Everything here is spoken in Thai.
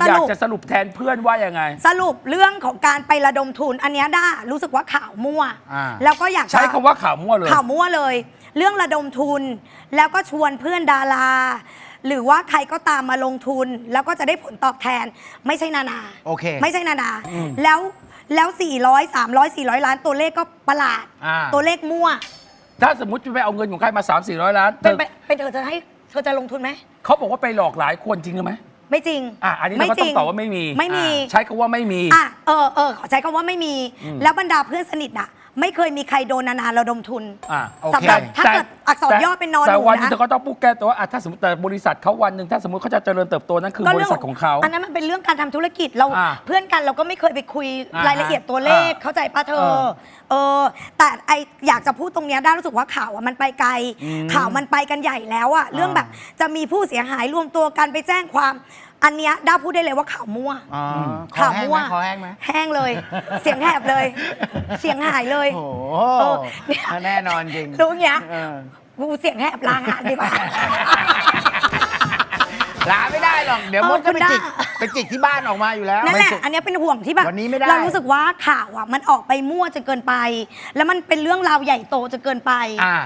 สอยากรุปจะสรุปแทนเพื่อนว่ายังไง สรุปเรื่องของการไประดมทุน อันเนี้ยด้ารู้สึกว่าข่าวมั่ว อ่า แล้วก็อยากจะ ใช้คำว่าข่าวมั่วเลย ข่าวมั่วเลย เรื่องระดมทุน แล้วก็ชวนเพื่อนดารา หรือว่าใครก็ตามมาลงทุน แล้วก็จะได้ผลตอบแทน ไม่ใช่นานาโอเคไม่ใช่นานาแล้วแล้ว 400 300 400 ล้านตัวเลขก็ประหลาด อ่า ตัวเลขมั่ว ถ้าสมมติจะไปเอาเงินของใครมา 3 4 0 0 ล้านเป็นไปเป็นเธอจะให้เธอจะลงทุนไหม เขาบอกว่าไปหลอกหลายคนจริงหรือไหม ไม่จริงอะอันนี้เราก็ต้องตอบว่าไม่มีไม่มีอะใช้คำว่าไม่มีอะเออเออขอใช้คำว่าไม่มีอืมแล้วบรรดาเพื่อนสนิทอะ ไม่เคยมีใครโดนนานาระดมทุนอะโอเคสำหรับถ้าเกิดอักษรย่อเป็นนอนหแต่นูวันนี้นะเธอก็ต้องพูดแก้ตัวว่าอะถ้าสมมติแต่บริษัทเขาวันหนึ่งถ้าสมมติเขาจะเจริญเติบโตนั่นคือบริษัทของเขา อันนั้นมันเป็นเรื่องการทำธุรกิจเรา อ่าเพื่อนกันเราก็ไม่เคยไปคุยอ่ารายละเอียดตัวเลขอ่าเข้าใจปะเธเอออ เออ แต่ ไออยากจะพูดตรงเนี้ยได้รู้สึกว่าข่าวอะมันไปไกล อืมข่าวมันไปกันใหญ่แล้วอะเรื่องแบบจะมีผู้เสียหายรวมตัวกันไปแจ้งความ อันเนี้ยด้าพูดได้เลยว่าข่าวมั่ว อ๋อคอข่าวแห้งมั่ไหว มคอแห้งไหมแห้งเลย เสียงแหบเลย เสียงหายเลย โอ้โหเออเนี่ย แน่นอนจริงรู้เงี้ย เออ กูเสียงแหบลางานดีกว่า ลาไม่ได้หรอก เดี๋ยวเออมดก็ไปคุณจิกด้าไปจิกที่บ้านออกมาอยู่แล้ว นั่นแหละไม่สุดอันเนี้ยเป็นห่วงที่แบบวันนี้ไม่ได้ เรารู้สึกว่าข่าวอะมันออกไปมั่วจนเกินไป แล้วมันเป็นเรื่องราวใหญ่โตจนเกินไป อ่า